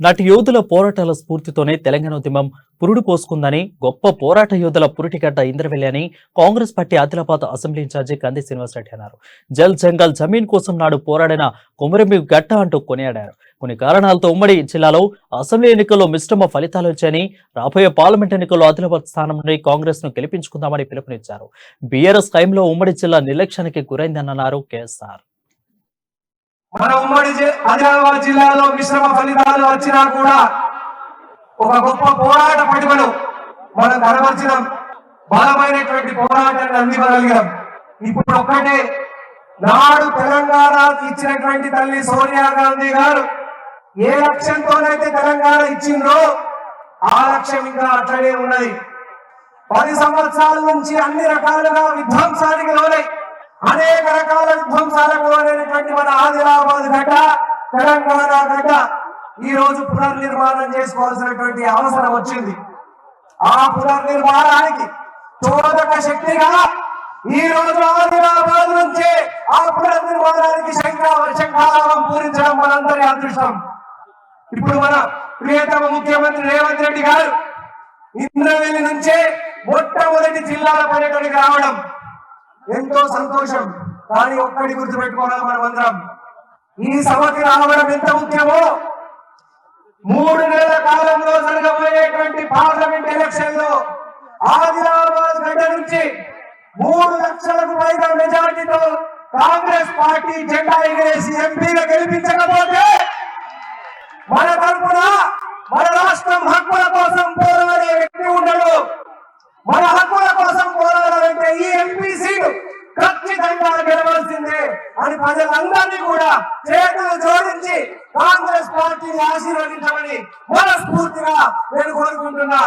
నాటి యోధుల పోరాటాల స్ఫూర్తితోనే తెలంగాణ ఉద్యమం పురుడు పోసుకుందని గొప్ప పోరాట యోధుల పురిటిగడ్డ ఇంద్రవెల్లి అని Congress party Adilabad assembly incharge Kandi Srinivasareddy అన్నారు. జల్ జంగల్ జమీన్ కోసం నాడు పోరాడిన కొమరమి గట్ట అంటూ కొనియాడారు. కొన్ని కారణాలతో ఉమ్మడి జిల్లాలో అసెంబ్లీ ఎన్నికల్లో మిశ్రమ ఫలితాలు వచ్చాయని రాబోయే పార్లమెంట్ ఎన్నికల్లో ఆదిలాబాద్ స్థానం నుండి కాంగ్రెస్ను గెలిపించుకుందామని పిలుపునిచ్చారు. బీఆర్ఎస్ టైంలో ఉమ్మడి జిల్లా నిర్లక్ష్యానికి గురైందన్నారు కేఎస్ఆర్. మన ఉమ్మడి ఆదిలాబాద్ జిల్లాలో మిశ్రమ ఫలితాలు వచ్చినా కూడా ఒక గొప్ప పోరాట పటిమను మనం కనబరిచినాం. బలమైనటువంటి పోరాటాన్ని అందివ్వగలిగాం. ఇప్పుడు ఒక్కటే నాడు తెలంగాణ ఇచ్చినటువంటి తల్లి సోనియా గాంధీ గారు ఏ లక్ష్యంతోనైతే తెలంగాణ ఇచ్చిందో ఆ లక్ష్యం ఇంకా అట్లనే ఉన్నది. పది సంవత్సరాల నుంచి అన్ని రకాలుగా విధ్వంసానికి లోనై అనేక రకాల విధ్వంసాలకు లోనైనటువంటి మన ఆదిలాబాద్ గడ్డ తెలంగాణ గడ్డ ఈ రోజు పునర్నిర్మాణం చేసుకోవాల్సినటువంటి అవసరం వచ్చింది. ఆ పునర్నిర్మాణానికి చోదక శక్తిగా ఈ రోజు ఆదిలాబాద్ నుంచి ఆ పునర్నిర్మాణానికి శంఖారావం పూరించడం మనందరి అదృష్టం. ఇప్పుడు మన ప్రియతమ ముఖ్యమంత్రి రేవంత్ రెడ్డి గారు ఇంద్రవెల్లి నుంచే మొట్టమొదటి జిల్లాల పర్యటనకి రావడం ఎంతో సంతోషం. కానీ ఒక్కటి గుర్తుపెట్టుకోవాలి మనం అందరం ఈ సభకి రావడం ఎంత ముఖ్యమో మూడు నెలల కాలంలో జరగబోయేటువంటి పార్లమెంట్ ఎలక్షన్లో ఆదిలాబాద్ గడ్డ నుంచి మూడు లక్షలకు పైగా మెజార్టీతో కాంగ్రెస్ పార్టీ జెండా ఎగిరేసి ఎంపీగా గెలిపించకపోతే మన తరపున మన రాష్ట్రం హక్కుల కోసం పోరాడే వ్యక్తి ఉండడు మన హక్కుల కోసం పోరాడాలంటే ఈ ఎంపీ సీటు ఖచ్చితంగా గెలవాల్సిందే అని ప్రజలందరినీ కూడా చేతులు జోడించి కాంగ్రెస్ పార్టీని ఆశీర్వదించమని మనస్ఫూర్తిగా నేను కోరుకుంటున్నా